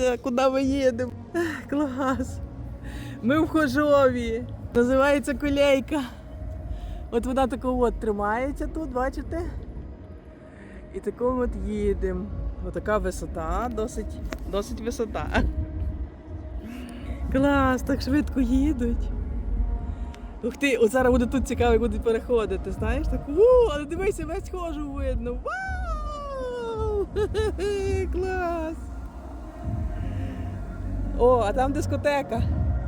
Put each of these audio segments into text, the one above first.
Дивіться, куди ми їдемо. Клас. Ми в Хожові. Називається колейка. От вона такого от тримається тут, бачите? І такого от їдемо. Отака висота, досить, досить висота. Клас, так швидко їдуть. Ух ти, от зараз буде тут цікаво, як будуть переходити, знаєш? Так, у, але дивися, весь хожу видно. Вау! Клас! О, а там дискотека.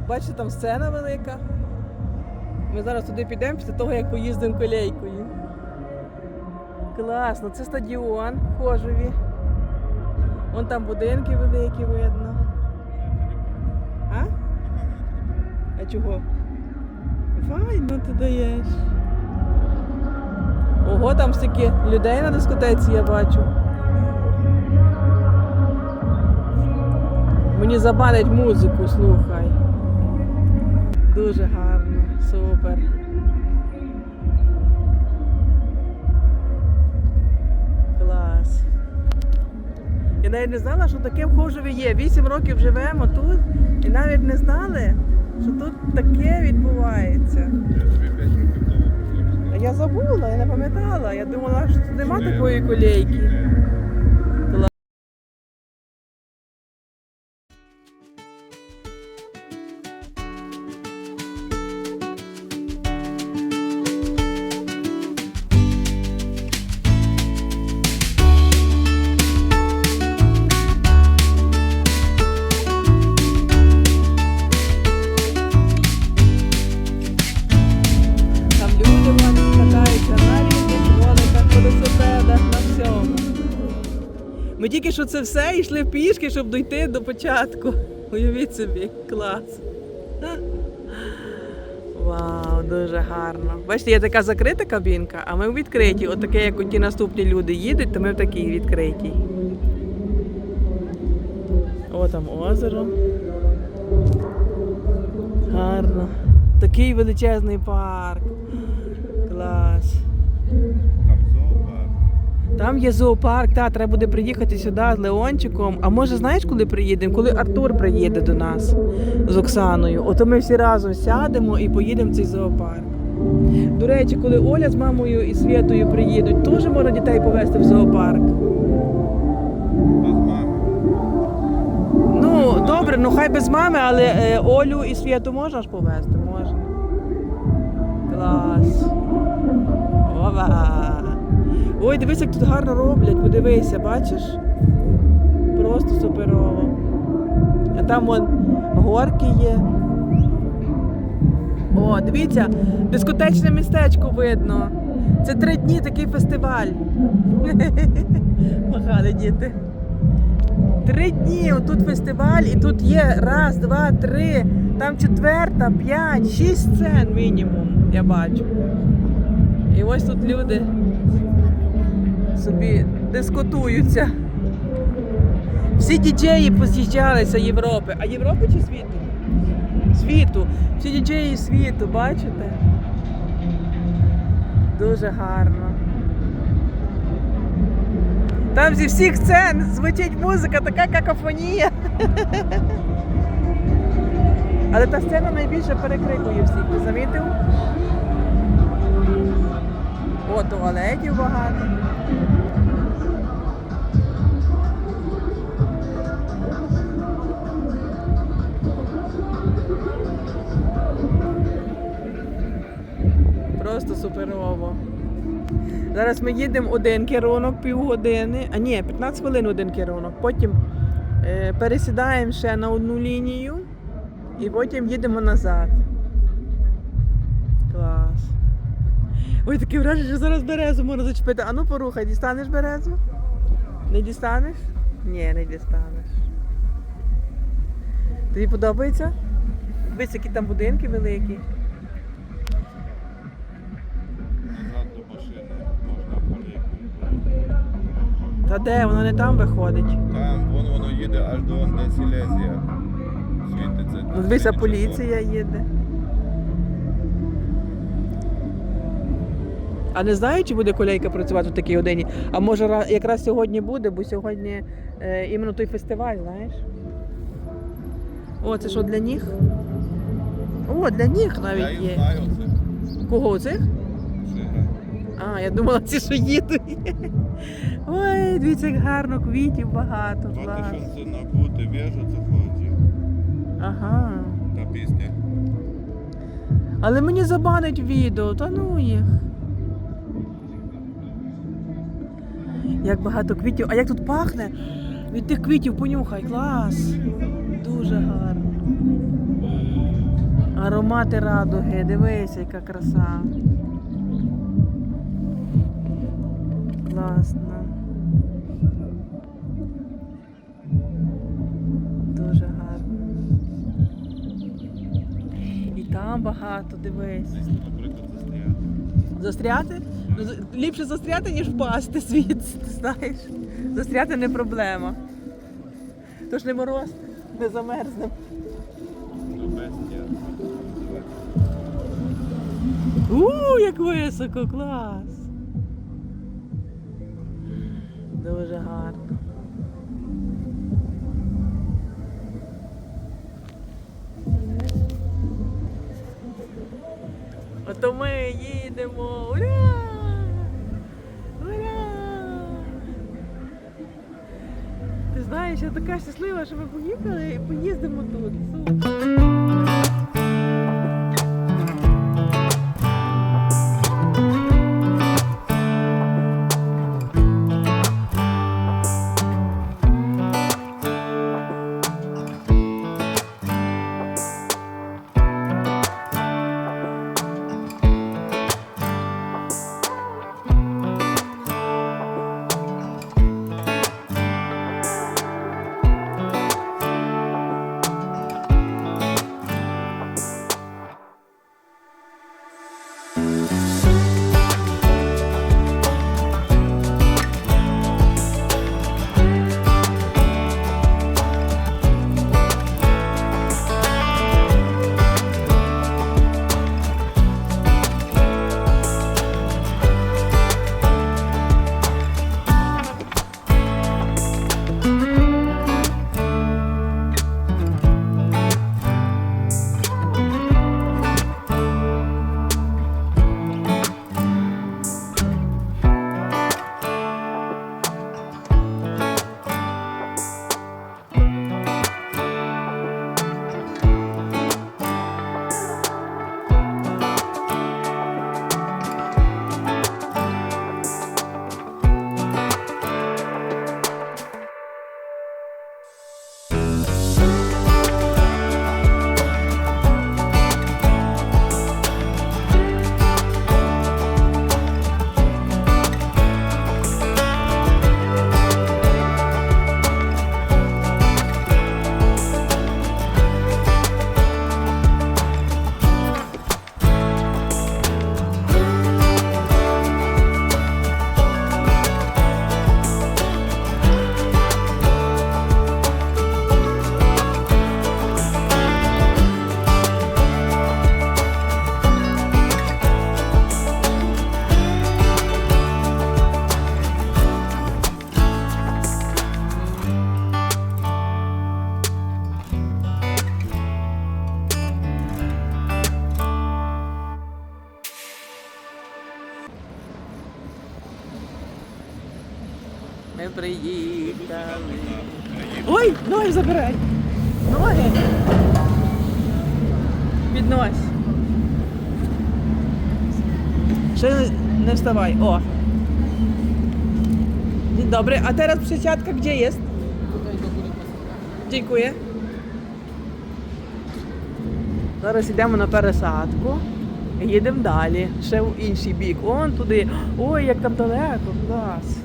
Бачите, там сцена велика. Ми зараз туди підемо після того, як поїздимо колейкою. Класно, це стадіон в Хожеві. Вон там будинки великі видно. А? А чого? Файно ти даєш. Ого, там стільки людей на дискотеці я бачу. Мені забанять музику, слухай. Дуже гарно, супер. Клас. Я навіть не знала, що таке в Хожеві є. Вісім років живемо тут і навіть не знали, що тут таке відбувається. Я тобі 5 років тому А хотів я забула, я не пам'ятала. Я думала, що тут нема такої колейки. Тільки що це все йшли пішки, щоб дійти до початку. Уявіть собі, клас. Вау, дуже гарно. Бачите, є така закрита кабінка, а ми в відкритій. Отаке, як ті наступні люди їдуть, то ми в такій відкритій. О, там озеро. Гарно. Такий величезний парк. Клас. Там є зоопарк, та треба буде приїхати сюди з Леончиком. А може знаєш, коли приїдемо? Коли Артур приїде до нас з Оксаною, ото ми всі разом сядемо і поїдемо в цей зоопарк. До речі, коли Оля з мамою і Святою приїдуть, теж можна дітей повезти в зоопарк. Ну, добре, ну хай без мами, але е, Олю і Святу можна ж повезти? Можна. Клас. Ова. Ой, дивись, як тут гарно роблять, подивися, бачиш? Просто суперово. А там вон горки є. О, дивіться, дискотечне містечко видно. Це три дні такий фестиваль. Махали діти. Три дні тут фестиваль, і тут є раз, два, три, там четверта, п'ять, шість сцен мінімум, я бачу. І ось тут люди собі дискутуються. Всі діджеї поз'їжджалися Європи. А Європи чи світу? Світу. Всі діджеї світу, бачите? Дуже гарно. Там зі всіх сцен звучить музика, така какофонія. Але та сцена найбільше перекрикує всіх, ти замітив? О, туалетів багато. Просто суперово. Зараз ми їдемо один керунок, півгодини, а ні, 15 хвилин один керунок. Потім е, пересідаємо ще на одну лінію і потім їдемо назад. Ой, таке враження, що зараз березу можна зачепити. А ну порухай, дістанеш березу? Не дістанеш? Ні, не дістанеш. Тобі подобається? Дивись, які там будинки великі. Та де, воно не там виходить. Там вон воно їде аж до Сілезія. Світиться. Ну, Дивися, поліція їде. А не знаю, чи буде колейка працювати в такій годині. А може якраз сьогодні буде, бо сьогодні е, іменно той фестиваль, знаєш? О, це що для ніг? О, для ніг навіть є. Кого цих? А, я думала, ці що їдуть. Ой, дивіться, як гарно, квітів багато. Клас. тисячі на бути вежа це chodzi. Ага. Та пісня. Але мені забанить відео, та ну їх. Як багато квітів. А як тут пахне? Від тих квітів понюхай, клас. Дуже гарно. Аромати радуги, дивися, яка краса. Класно. Дуже гарно. І там багато, дивись. Застряти. Ну, ліпше застряти, ніж впасти ти знаєш. Застряти не проблема. Тож не мороз, не замерзнемо. Ну. У, як високо, клас. Дуже гарно. Ото ми їдемо. Ура! Ура! Ти знаєш, я така щаслива, що ми поїхали і поїздимо тут. Ще не- вставай. О. Добре, а teraz przesiadka gdzie jest? Зараз йдемо на пересадку їдемо далі, ще в інший бік. Он туди. Ой, як там далеко, клас.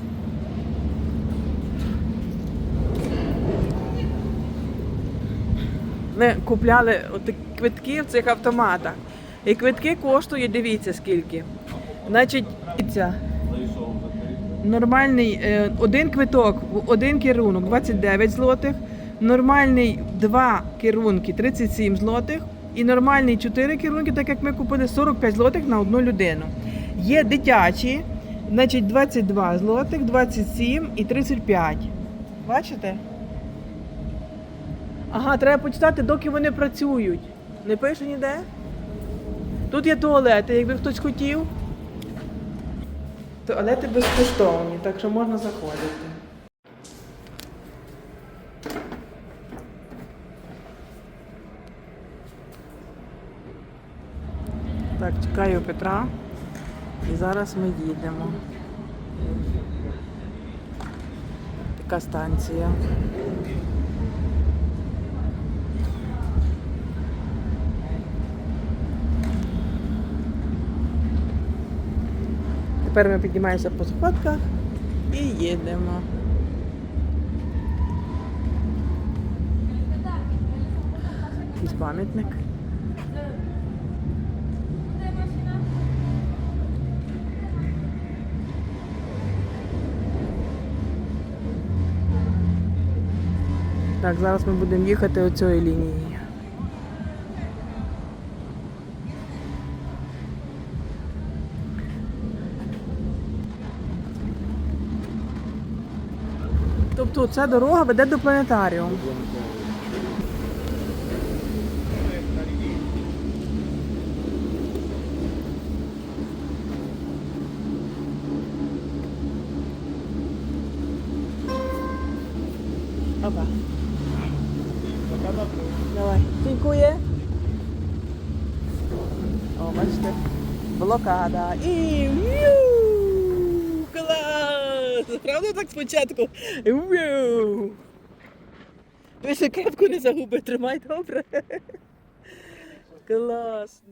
Ми купляли от квитки в цих автоматах. І квитки коштують, дивіться скільки. Значить, нормальний е, один квиток, один керунок 29 злотих, нормальний два керунки 37 злотих, і нормальний 4 керунки, так як ми купили 45 злотих на одну людину. Є дитячі, значить 22 злотих, 27 і 35. Бачите? Ага, треба почитати, доки вони працюють. Не пише ніде? Тут є туалети, якби хтось хотів. Туалети безкоштовні, так що можна заходити. Так, чекаю Петра. І зараз ми їдемо. Така станція. Тепер ми піднімаємося по сходках і їдемо. Якийсь пам'ятник. Так, зараз ми будемо їхати оцією лінією. Тобто ця дорога веде до планетаріуму. Давай. Дякує. О, бачите. Блокада. І! Правда так спочатку? Ви ще крапку не загуби, тримай добре. Клас.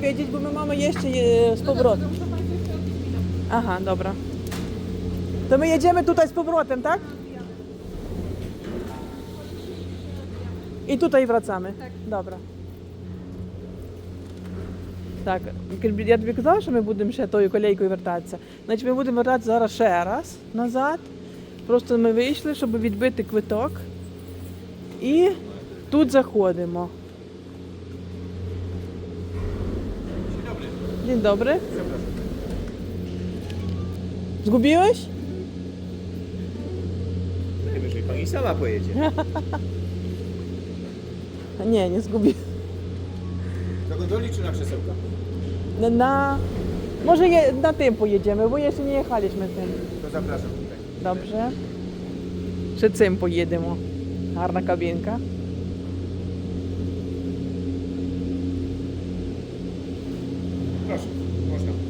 A proszę powiedzieć, bo my mamy jeszcze e, z powrotem. Aha, dobra. To my jedziemy tutaj z powrotem, tak? I tutaj wracamy. Tak. Dobra. Так, я тобі казала, що ми будемо ще тою колейкою вертатися. Значить, ми будемо вертатися зараз ще раз назад. Просто ми вийшли, щоб відбити квиток. І тут заходимо. Dzień dobry. Zgubiłeś? Najwyżej pani sama pojedzie. Nie, nie zgubiłem. Na gondoli czy na krzesełka? Na, na... Może je, na tym pojedziemy, bo jeszcze nie jechaliśmy tym. To zapraszam tutaj. Dobrze. Czy tym pojedziemy? Czarna kabinka.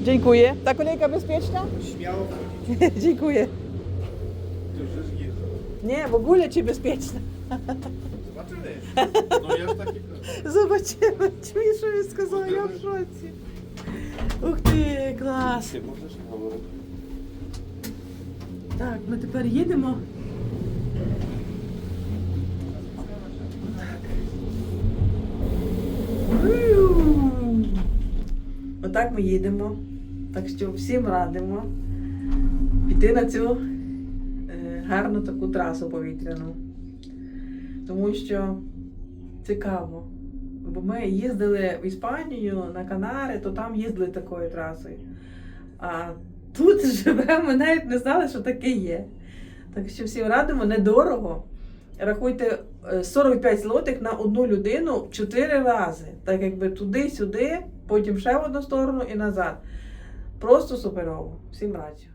Dziękuję. Ta kolejka bezpieczna? Śmiało wchodzić. Dziękuję. Ти вже ж їздила. Nie, w ogóle czy bezpieczna? Zobaczymy. Ну я ж так і кажу. Zobaczymy. Чуєш, що він сказав? Я в шоці. Ух ти, клас. Ти можеш говорити? Так, ми тепер їдемо. Отак ми їдемо. Так що всім радимо піти на цю е, гарну таку трасу повітряну. тому що цікаво. Бо ми їздили в Іспанію на Канари, то там їздили такою трасою. А тут живемо, навіть не знали, що таке є. Так що всім радимо недорого. Рахуйте е, 45 злотих на одну людину 4 рази. Так якби туди-сюди, потім ще в одну сторону і назад. Просто суперово. Всім раджу.